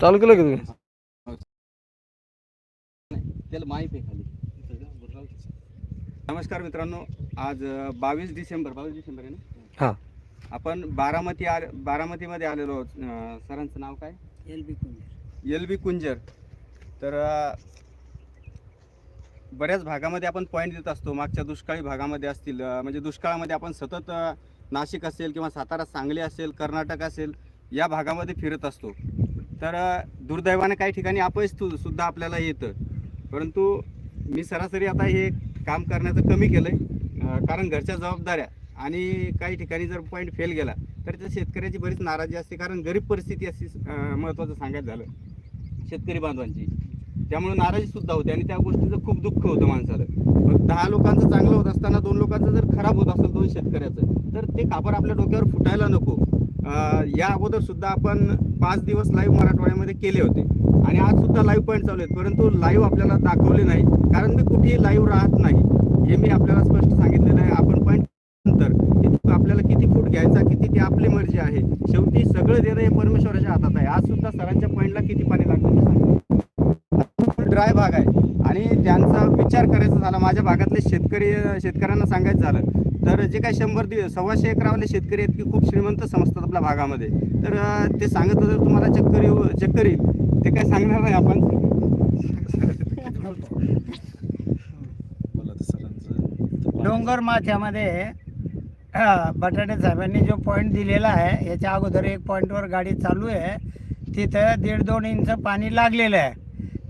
चालू केलं का तुम्ही? त्याला माहीत आहे खाली. नमस्कार मित्रांनो आज बावीस डिसेंबर बावीस डिसेंबर आहे ना? हा. आपण बारामती आले बारामतीमध्ये आलेलो आहोत. अं, सरांचं नाव काय? L B Kunjar. L B Kunjar. तर अं, बऱ्याच भागामध्ये आपण पॉईंट देत असतो. मागच्या दुष्काळी भागामध्ये असतील अं, म्हणजे दुष्काळामध्ये आपण सतत अं, नाशिक असेल किंवा सातारा सांगली असेल कर्नाटक असेल या भागामध्ये फिरत असतो. तर दुर्दैवाने काही ठिकाणी अपयश सुद्धा आपल्याला येतं. परंतु मी सरासरी आता हे काम करण्याचं कमी केलं आहे कारण घरच्या जबाबदाऱ्या आणि काही ठिकाणी जर पॉईंट फेल गेला तर त्या शेतकऱ्याची बरीच नाराजी असते. कारण गरीब परिस्थिती अशी महत्त्वाचं सांगायचं झालं शेतकरी बांधवांची. त्यामुळे नाराजीसुद्धा होते आणि त्या गोष्टीचं खूप दुःख होतं माणसाला. मग दहा लोकांचं चांगलं होत असताना दोन लोकांचं जर खराब होत असेल दोन शेतकऱ्याचं तर ते कापड आपल्या डोक्यावर फुटायला नको. या अगोदर सुद्धा आपण पाच दिवस लाईव्ह मराठवाड्यामध्ये केले होते. आणि आज सुद्धा लाईव्ह पॉईंट चालू आहेत. परंतु लाईव्ह आपल्याला दाखवले नाही कारण मी कुठेही लाईव्ह राहत नाही. हे मी आपल्याला स्पष्ट सांगितलेलं आहे. आपण पॉईंट नंतर आपल्याला किती फूट घ्यायचा किती ती आपली मर्जी आहे. शेवटी सगळं देणं हे परमेश्वराच्या हातात आहे. आज सुद्धा सरांच्या पॉईंटला किती पाणी लागतं ड्राय भाग आहे. आणि त्यांचा विचार करायचा झाला. माझ्या भागातले शेतकरी शेतकऱ्यांना सांगायचं झालं. तर जे काही शंभर दिवस सव्वाशे एकरावाले शेतकरी आहेत की खूप श्रीमंत समजतात आपल्या भागामध्ये. तर ते सांगत होते तुम्हाला चक्कर येऊ चक्कर येईल. ते काय सांगणार नाही आपण. डोंगर माथ्यामध्ये हा, बटाटे साहेबांनी जो पॉईंट दिलेला आहे याच्या अगोदर एक पॉईंटवर गाडी चालू आहे. तिथं दीड दोन इंच पाणी लागलेलं आहे.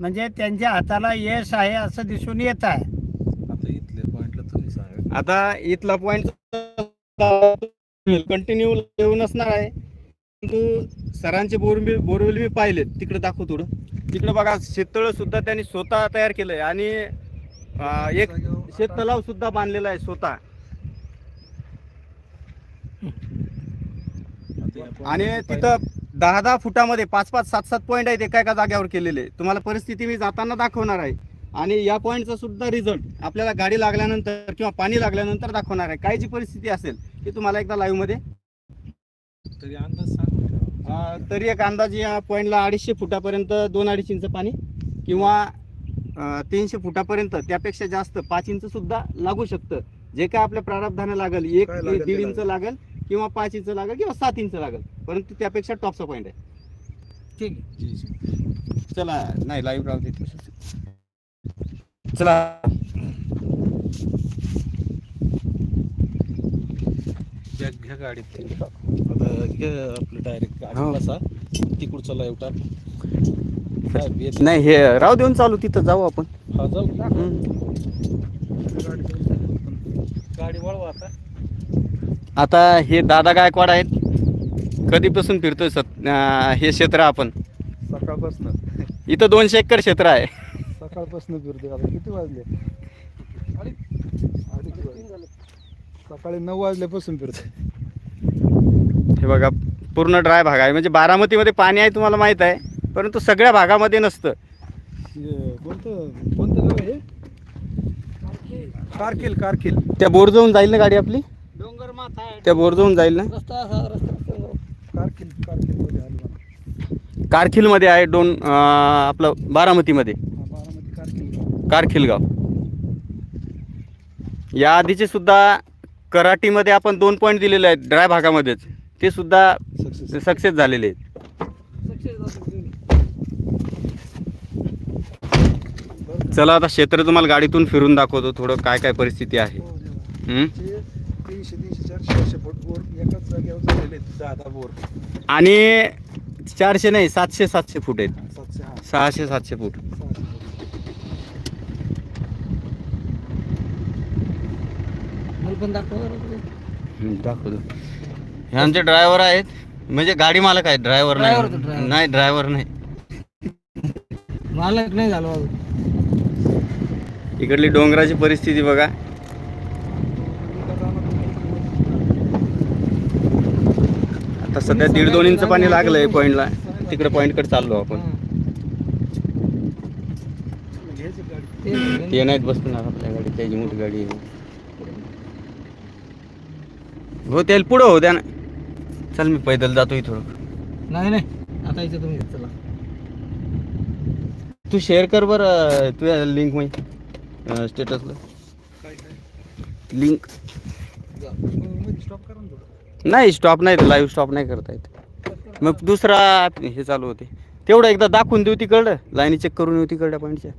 म्हणजे त्यांच्या हाताला यश आहे असं दिसून येत आहे. आता इथल्या पॉइंटला तुम्ही सांगा. आता इथला पॉईंट कंटिन्यू येऊन असणार आहे परंतु सरांचे बोरबिल बोरवेल मी पाहिले. तिकडे दाखव थोडं. तिकडे बघा शेततळ सुद्धा त्यांनी स्वतः तयार केलंय आणि एक शेत तलाव सुद्धा बांधलेला आहे स्वतः. आणि तिथं दहा दहा फुटामध्ये पाच पाच सात सात पॉईंट आहेत एका एका जागेवर केलेले. तुम्हाला परिस्थिती मी जाताना दाखवणार आहे. आणि या पॉईंटचा सुद्धा रिझल्ट आपल्याला गाडी लागल्यानंतर किंवा पाणी लागल्यानंतर दाखवणार आहे. काय जी परिस्थिती असेल ती तुम्हाला एकदा लाईव्हमध्ये. तरी अंदाज अं, तरी एक अंदाजे या पॉईंटला अडीचशे फुटापर्यंत दोन अडीच इंच पाणी किंवा अं, तीनशे फुटापर्यंत त्यापेक्षा जास्त पाच इंच सुद्धा लागू शकतं. जे काय आपल्या प्रारब्धानं लागेल एक काय लागेल दीड इंच लागेल? किंवा पाच इंच लागेल किंवा सात इंच लागेल. परंतु त्यापेक्षा टॉपचा पॉईंट आहे. ठीक जी जी चला नाही लाईव्ह राहू देत चला. घ्या घ्या गाडीत. आता घे आपलं डायरेक्ट हो. गाडी बसा. तिकडचा लाईव्ह टाक साहेब, येत- नाही हे राहू देऊन चालू तिथं जाऊ आपण. हा जाऊ. हम्म. गाडी वळवा आता. आता हे दादा गायकवाड आहेत. कधीपासून फिरतोय सत अं, हे क्षेत्र आपण. सकाळपासून. इथं दोनशे एकर क्षेत्र आहे. सकाळपासून फिरतोय. आता किती वाजले? अडीच वाजले. सकाळी नऊ वाजल्यापासून फिरतोय. हे बघा पूर्ण ड्राय भाग आहे. म्हणजे बारामतीमध्ये पाणी आहे तुम्हाला माहीत आहे परंतु सगळ्या भागामध्ये नसतं. हे कोणतं कोणतं गाव आहे हे? कारकिल कारकिल. त्या बोर जाऊन जाईल ना गाडी आपली? डोंगर माथा आहे. त्या बोर जाऊन जाईल ना? रस्ता असा रस्ता कारकिल कारकिलमध्ये आलो. कारखिलमध्ये आहे दोन अं, आपलं बारामतीमध्ये. हा, बारामती कारकिल कारखिल गाव. या आधीचे सुद्धा कराटीमध्ये आपण दोन पॉईंट दिलेले आहेत ड्राय भागामध्येच. ते सुद्धा सक्सेस सक्सेस झालेले आहेत. चला आता क्षेत्र तुम्हाला गाडीतून फिरून दाखवतो थोडं काय काय परिस्थिती आहे. हं? आणि चारशे नाही सातशे सातशे फूट आहेत. सहाशे सातशे फूट. मला पण दाखव हं, दाखवतो हे आमचे ड्रायव्हर आहेत. म्हणजे गाडी मालक आहेत ड्रायव्हर Driver नाही driver. नाही ड्रायव्हर नाही. मालक नाही झालो अजून. इकडली डोंगराची परिस्थिती बघा. आता सध्या दीड दोन इंच पाणी लागलंय पॉईंटला तिकडे पॉईंटकडे चाललो आपण. ते नाहीत बसणार आपल्या गाडी त्याची मोठी गाडी आहे. हो त्याला पुढं हो द्या ना. चल मी पैदल जातो थोडं नाही नाही. आता इथे तुम्ही चला. तू शेअर कर बरं तुझ्या लिंकमध्ये स्टेटसला काय काय? लिंक स्टॉप करा ना थोडं. नाही स्टॉप नाही लाईव्ह स्टॉप नाही करता येत. मग दुसरा हे चालू होते. तेवढं एकदा दाखवून देऊ तिकडं. लाईनी चेक करून येऊ तिकडल्या पॉईंटच्या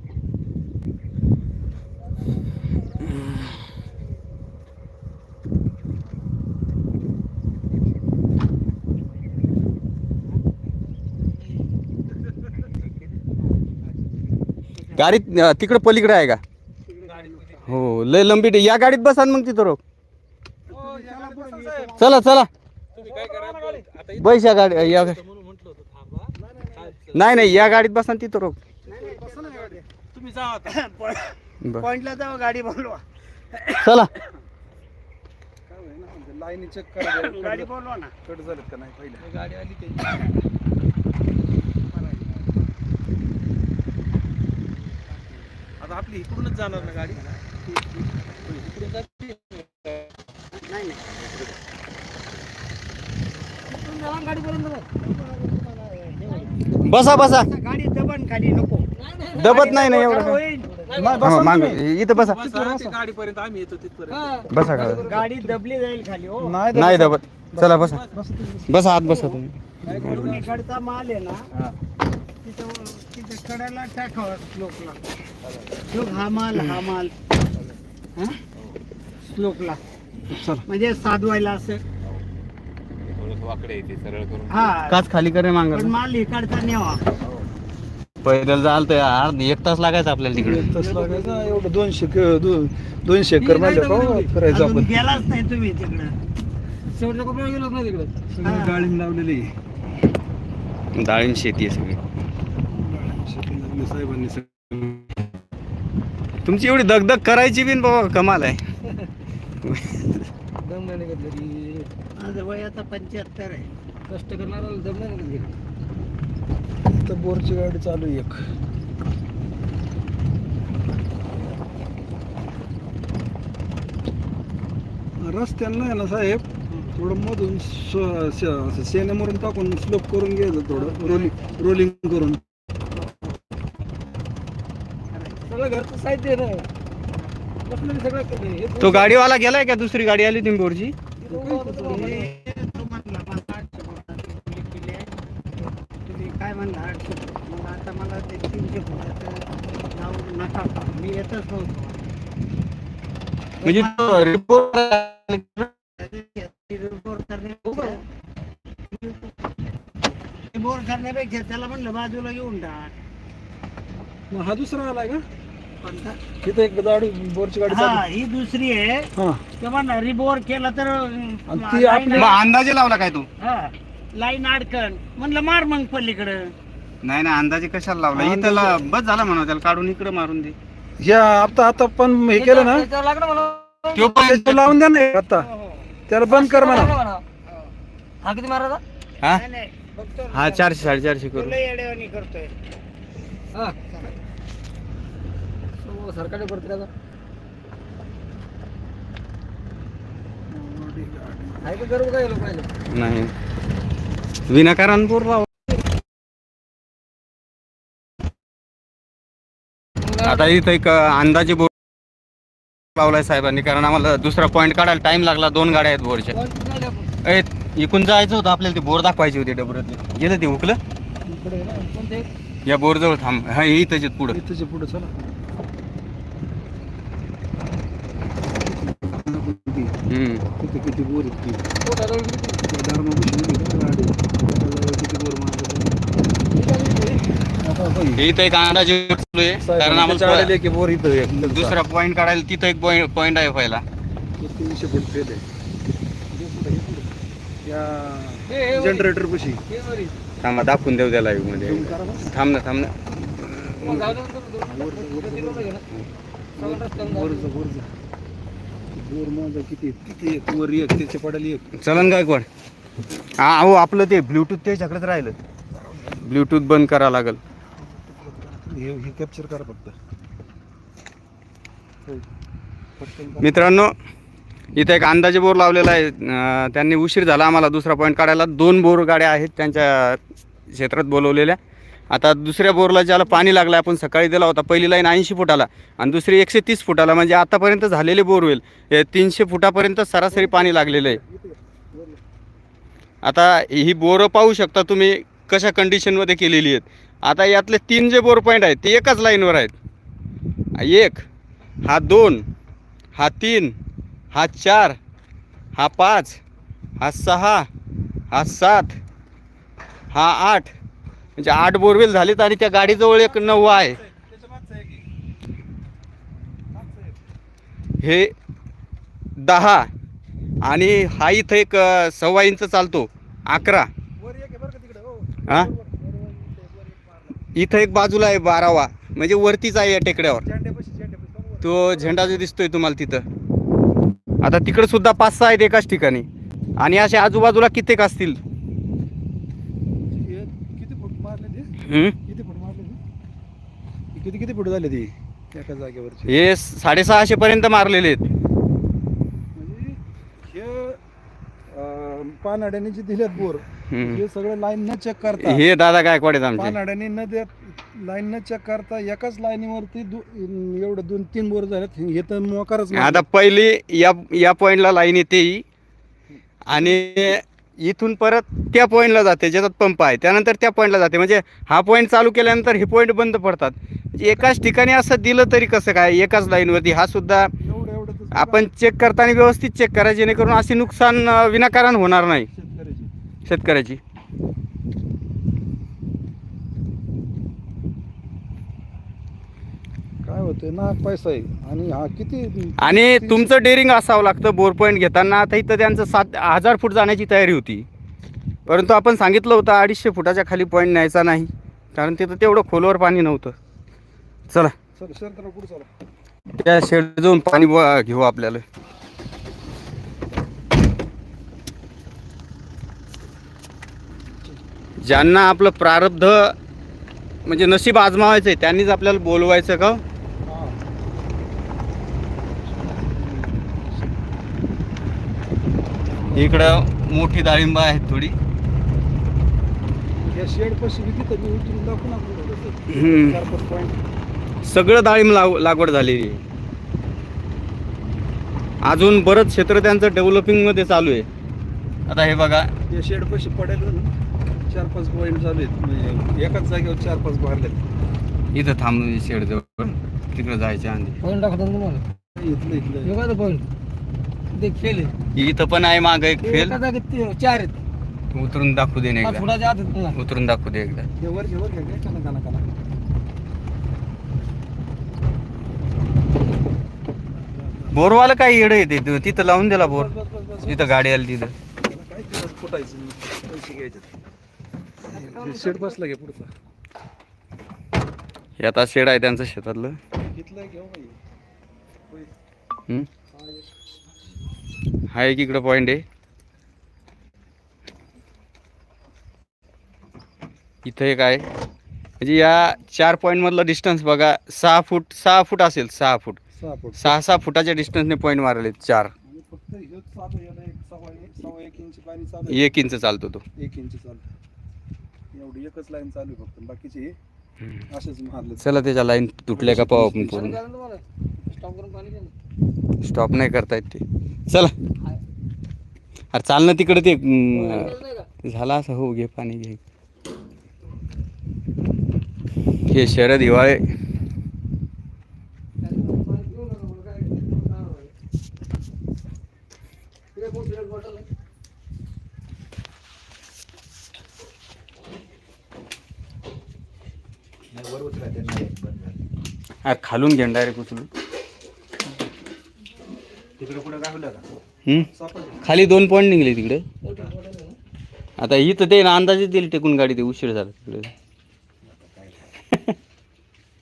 गाडीत तिकडं पलीकडे आहे का? हो लय लंबी या गाडीत बसा ना मग तिथं रोग चला चला. बैस या गाडी या गा- नाही नाही या गाडीत बसा ना तिथं रोग पॉइंटला जाऊ गाडी बोलवा चला. काय चेक करा गाडी बोलवा ना कट झालं का? नाही पहिले. गाडी आली आता आपली इकडूनच जाणार ना गाडी? इकडून जाते? नाही नाही. बसा बसा. गाडी दबन खाली नको. दबत नाही ना एवढं होईल. हो, माग. इथं बसा. गाडीपर्यंत आम्ही येतो तिथपर्यंत. बसा गाडी. दबली जाईल खाली हो. नाही दबत. चला बसा. बसा आत बसा तुम्ही. माल आहे ना तिथं तिथं कड्याला टाकावा स्लोकला श्लोक हा माल हा माल. हा? म्हणजे साधवायला असं. हा. काच खाली करे मांग पण माल इकडचा न्यावा. पैदल जाल तर अर्ध एक तास लागायचा आपल्याला तिकडे. तस लागायचं. एवढं दोनशे क- दो- दोनशे एकर का अजून आपण. गेलाच नाही तुम्ही तिकडं. शेवटच्या कोपऱ्यावर गेलोच ना तिकडे. हा. डाळिंब लावलेली आहे. डाळिंब शेती आहे सगळी. साहेबांनी. तुमची एवढी दगदग करायची बिन बाबा कमाल आहे. दम नाही निघत घरी माझं वय आता पंच्याहत्तर आहे. कष्ट करणारा दम नाही निघत घरी इथं बोरची गाडी चालू आहे एक. रस्त्याला नाही ना साहेब थोडं मधून स- स- असं शेण्यामरून टाकून स्लोप करून घ्यायचं थोडं. रोलिंग रोलिंग करून. सगळं घरचं साहित्य आहे ना. बसलेलं सगळं हे तो गाडीवाला गेलाय का दुसरी गाडी आली होती बोरची. तुम्ही काय म्हणला आठशे फूट मग आता मला ते तीनशे फुटाचं जाऊ नका मी येतच नव्हतो. म्हणजे तो रिपोर्ट बोर करण्यापेक्षा बोर करण्यापेक्षा त्याला म्हणलं बाजूला घेऊन टाक. मग हा दुसरा आलाय का? तिथं एक गाडी बोरची गाडी हा ही दुसरी आहे. हा. रिबोर केला तर ती आपली- मग अंदाजे लावला काय तू? लाईन अडकन. म्हणलं मार मग पलीकडं. नाही ना अंदाजे कशाला लावला? इथं ला- बस झाला म्हणा त्याला काढून इकडे मारून दे. ह्या आता आता पण हे केलं ना तो पण त्याच्यावर लावून द्या ना हे आता त्याला बंद कर म्हणा. हा किती मारायचा? हा? नाही, नाही. हा चारशे साडेचारशे करू येड्यावानी करतोय. सरकारने पडते त्याचा आहे का गर्व काय लोकांना नाही. विनाकारण लाव आता इथं एक अंदाजे बोर लावलाय साहेबांनी कारण आम्हाला दुसरा पॉईंट काढायला टाइम लागला दोन गाड्या आहेत बोरच्या. ए इकून जायचं होतं आपल्याला ते बोर दाखवायचे होते डबऱ्यातले गेलं ते उकलं? इकडे ना, कोणते? या बोर जवळ थांब. हा इथंच आहेत पुढं. पुढे चला हम्म. किती किती बोर आहेत ती. त्या दारमापाशी नाही का गाडी त्याला किती बोर आता बघ. हे इथं एक अंदाजे बोर कारण आम्हाला बोर इथं दुसरा पॉईंट काढायला तिथं एक पॉईंट आहे पहिला तीनशे फूट फेल आहे हे हे जनरेटर पशी थांबा दाखवून देऊ त्या लाईव्हमध्ये. थांब ना थांब ना. बोर माझा किती? किती एक वर एक त्याच्या पडाली एक. चलन गायकवाड. हा हो आपलं ते ब्लूटूथ त्याच्याकडेच राहिलं. ब्लूटूथ बंद करा लागल. हे हे कॅप्चर करा फक्त. होय. पटकन करा. मित्रांनो इथं एक अंदाजे बोर लावलेला आहे. अं, त्यांनी उशीर झाला आम्हाला दुसरा पॉईंट काढायला. दोन बोर गाड्या आहेत त्यांच्या क्षेत्रात बोलवलेल्या. आता दुसऱ्या बोरला ज्याला पाणी लागलं आपण सकाळी दिला होता पहिली लाईन ऐंशी फुटाला. आणि दुसरी एकशे तीस फुटाला म्हणजे आतापर्यंत झालेले बोरवेल हे तीनशे फुटापर्यंत सरासरी पाणी लागलेलं आहे. आता ही बोरं पाहू शकता तुम्ही कशा कंडिशनमध्ये केलेली आहेत. आता यातले तीन जे बोर पॉईंट आहेत ते एकाच लाईनवर आहेत. एक हा दोन हा तीन हा चार हा पाच हा सहा हा सात हा आठ म्हणजे आठ बोरवेल झालेत आणि त्या गाडीजवळ एक नऊ आहे. हे दहा आणि हा इथं एक सव्वा इंच चालतो. अकरा. हा? इथं एक बाजूला आहे बारावा. म्हणजे वरतीच आहे या टेकड्यावर. तो झेंडा जो दिसतोय तुम्हाला तिथं. आता तिकडे सुद्धा पाच सहा आहेत एकाच ठिकाणी. आणि असे आजूबाजूला कित्येक असतील किती फूट मारले ते हम्म? किती फूट मारले ते? किती किती फूट झाले ती एका जागेवरची? हे साडेसहाशे पर्यंत मारलेले आहेत. म्हणजे हे पानाड्याने जे दिलेत बोर हम्म. हे सगळं लाईन न चेक करता हे दादा गायकवाड आहेत आमचे? पानाड्याने न देत लाईन न चेक करता एकाच लाईनीवरती दु- एवढं दोन तीन बोर झालेत. हे तर मोकारच आता पहिली या या पॉईंटला लाईन येते ही. आणि इथून परत त्या पॉईंटला जाते ज्याच्यात पंप आहे. त्यानंतर त्या पॉईंटला जाते. म्हणजे हा पॉईंट चालू केल्यानंतर हे पॉईंट बंद पडतात. म्हणजे एकाच ठिकाणी असं दिलं तरी कसं काय? एकाच लाईनवरती हा सुद्धा आपण चेक करताना व्यवस्थित चेक करा जेणेकरून असे नुकसान विनाकारण होणार नाही. शेतकऱ्याची. काय होतंय? ना पैसा आहे. आणि हा किती आणि तुमचं डेअरिंग असावं लागतं बोर पॉईंट घेताना. आता इथं त्यांचं सात हजार फूट जाण्याची तयारी होती. परंतु आपण सांगितलं होतं अडीचशे फुटाच्या खाली पॉईंट न्यायचा नाही. कारण तिथं तेवढं खोलवर पाणी नव्हतं. चला. पुढे चला. त्या शेड जाऊन पाणी ब- घेऊ आपल्याला. ज्यांना आपलं प्रारब्ध म्हणजे नशीब आजमावायचं आहे त्यांनीच आपल्याला बोलवायचं का हो? इकडं मोठी डाळिंब आहे थोडी. सगळं डाळिंब लाव लागवड झालेली आहे. अजून बरंच क्षेत्र त्यांचं डेव्हलपिंगमध्ये चालू आहे. आता हे बघा. या शेड पशी पडेल ना, चार पाच पॉईंट झाले म्हणजे एकाच जागेवर चार पाच भरले इथं थांब शेड जवळ. तिकडे जायच्या आधी. पॉईंट दाखवतो तुम्हाला. इथलं इथलं. पॉईंट ते खेळ आहे. इथं पण आहे माग एक ते फेल एका जागेत ते चार आहेत उतरून दाखवू दे ना एकदा फुटाच्या आत आहेत ना. उतरून दाखवू दे एकदा हे वर घे वर घे बोरवाला काय येडं येते तू तिथं लावून दिला बोर बस, बस, बस, बस. तिथं गाडी आली तिथं त्याला काय तिथं फुटायचं नाही. पैसे घ्यायचे शेड बसला घे पुढचा शेड आहे त्यांचं शेतातलं घेऊ बाई होय. हम्म? हा, एक. इकडं पॉईंट आहे. इथं एक आहे. म्हणजे या चार पॉईंट मधलं डिस्टन्स बघा सहा फूट सहा फूट असेल सहा फूट. सहा फूट. सहा सहा फुटाच्या डिस्टन्सने पॉईंट मारले चार. एक इंच पाणी चालू आहे. एक इंच चालतो तो. एक इंच चालतं. एवढी एकच लाईन चालू आहे फक्त. बाकीचे हे असेच मारले चला त्याच्या लाईन तुटल्या का पाहू आपण पाणी पूर्ण. द्या ना तुम्हाला स्टॉप नाही करता येत ते. चला. अरे चाल ना तिकडे ते झाला असं हो घे पाणी घे. हे शरद हिवाळे. खालून घेणार नका, मला काय- काय हवंय? तिकडे कोण सिगरेट बॉटल आहे? अरे खालून घे डायरेक्ट उचलून हम्म? खाली दोन पॉईंट निघले तिकडे. आता इथं ते ना अंदाजे दिली टेकून गाडी ते उशीर झाला तिकडे.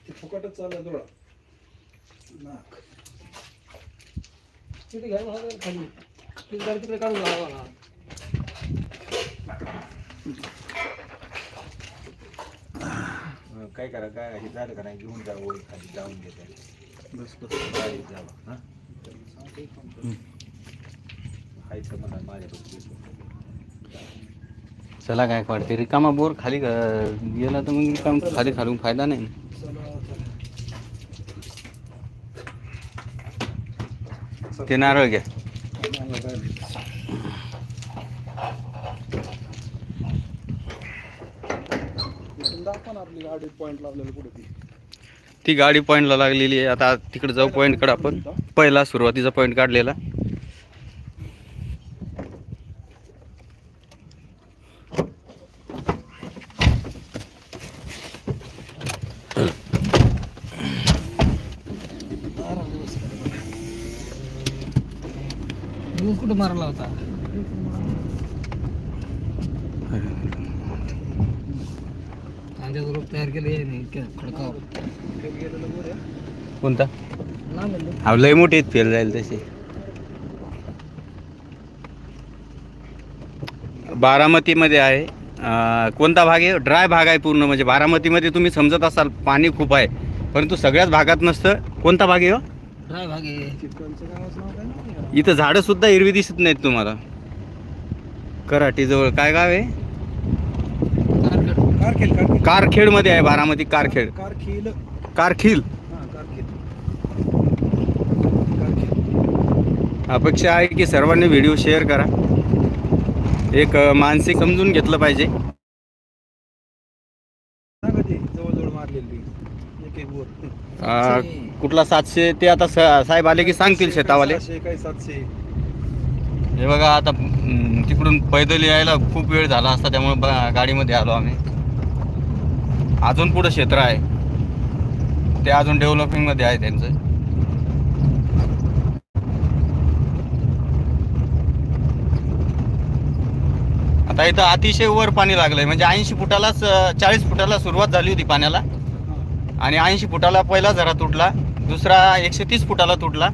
ते फुकटच चाललं थोडा नाक. तिथे घ्या ना, खाली. ती गाडी तिकडे काढून घाला बघा. काय करा काय हे झालं का नाही? घेऊन जा वर खाली जाऊन घेता बस बस. गाडीत जावा हा? चला काय वाटते रिकामा बोर खाली गेला तर मग रिकाम खाली खालून फायदा नाही ते नारळ घ्या. दाखवा ना आपली गाडी पॉईंट लावलेलं कुठे ती. ती गाडी पॉईंटला लागलेली आहे. आता तिकडे जाऊ पॉईंटकडे आपण. पहिला सुरुवातीचा पॉईंट काढलेला. कुठं मारला होता? कांद्याचं रोप तयार केलं खडकावर कोणता? हा लय मोठे फेल जाईल तसे. बारामतीमध्ये आहे. अं, कोणता भाग आहे? ड्राय भाग आहे पूर्ण म्हणजे बारामतीमध्ये तुम्ही समजत असाल पाणी खूप आहे. परंतु सगळ्याच भागात नसतं. कोणता भाग आहे हो? भाग आहे. इथं झाडं सुद्धा हिरवी दिसत नाहीत तुम्हाला. कराटी जवळ काय गाव आहे. कारखेल कारखेल कारखेडमध्ये आहे बारामती कारखेड. कारखेल कारखेल अपेक्षा आहे की सर्वांनी व्हिडिओ शेअर करा. एक मानसिक समजून घेतलं पाहिजे. कुठला सातशे ते आता स- साहेब आले की सांगतील शेतावाले. सहाशे काही सातशे. हे बघा आता तिकडून पैदल यायला खूप वेळ झाला असता त्यामुळे गाडीमध्ये आलो आम्ही. अजून पुढं क्षेत्र आहे. ते अजून डेव्हलपिंगमध्ये आहे त्यांचं. आता इथं अतिशय वर पाणी लागलंय. म्हणजे ऐंशी फुटालाच चाळीस फुटाला सुरुवात झाली होती पाण्याला. आणि ऐंशी फुटाला पहिला जरा तुटला. दुसरा एकशे तीस फुटाला तुटला.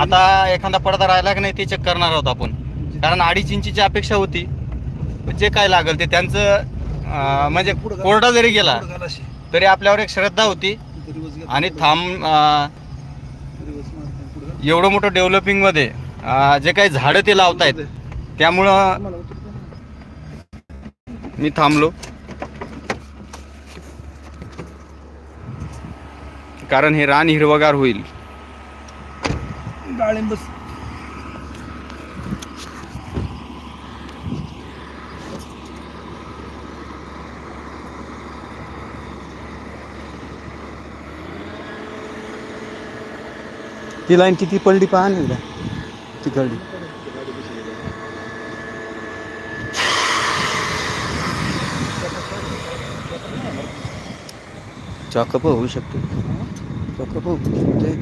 आता एखादा पडदा राहिला की नाही ते चेक करणार आहोत आपण. कारण अडीच इंचीची अपेक्षा होती. जे काय लागेल ते त्यांचं म्हणजे कोरडा जरी गेला तरी आपल्यावर एक श्रद्धा होती. आणि थांब एवढं मोठं डेव्हलपिंगमध्ये जे काही झाडं ते लावतायत त्यामुळं मी थांबलो. कारण हे रान हिरवगार होईल. डाळिंब ती लाईन किती पडली पहा तिकडली चॉकअप होऊ शकते चॉकअप होऊ शकते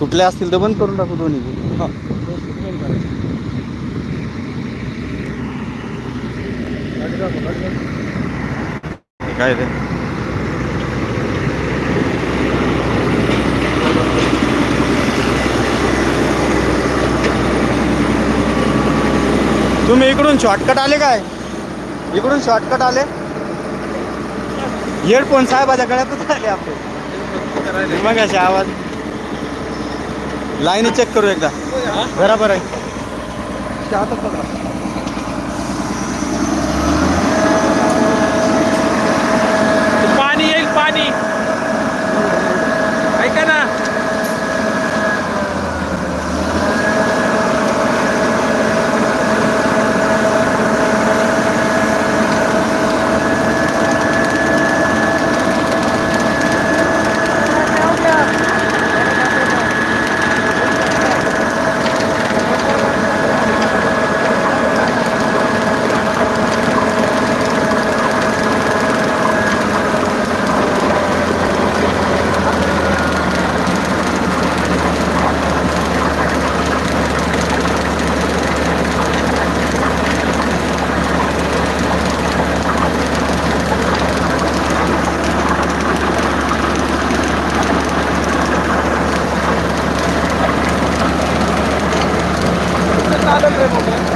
तुटले असतील तर बंद करून टाकू दोन्ही. हा. काय ते तुम्ही इकडून शॉर्टकट आले काय? इकडून शॉर्टकट आले? हेडफोन साहेबाच्या गळ्यातच आले आपले. मग असे आवाज. लाईन चेक करू एकदा. बरोबर आहे. ಮಾತಾಡ್ತಾರೆ ಮಕ್ಕಳು